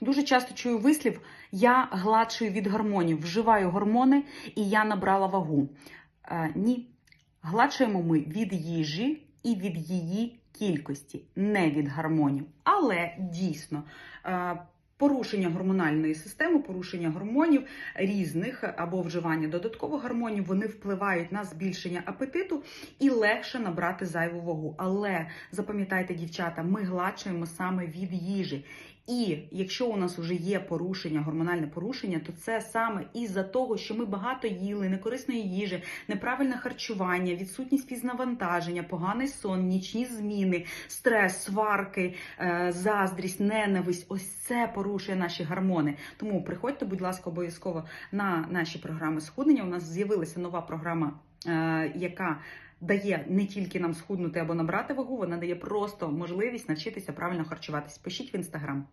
Дуже часто чую вислів: я гладшую від гормонів, вживаю гормони і я набрала вагу. Е, ні, гладшуємо ми від їжі і від її кількості, не від гормонів. Але дійсно. е, Порушення гормональної системи, порушення гормонів різних або вживання додаткових гормонів, вони впливають на збільшення апетиту і легше набрати зайву вагу. Але запам'ятайте, дівчата, ми гладшуємо саме від їжі. І якщо у нас вже є порушення, гормональне порушення, то це саме із-за того, що ми багато їли, некорисної їжі, неправильне харчування, відсутність пізнавантаження, поганий сон, нічні зміни, стрес, сварки, е, заздрість, ненависть. Ось це порушує наші гормони. Тому приходьте, будь ласка, обов'язково на наші програми схуднення. У нас з'явилася нова програма, яка дає не тільки нам схуднути або набрати вагу, вона дає просто можливість навчитися правильно харчуватись. Пишіть в інстаграм.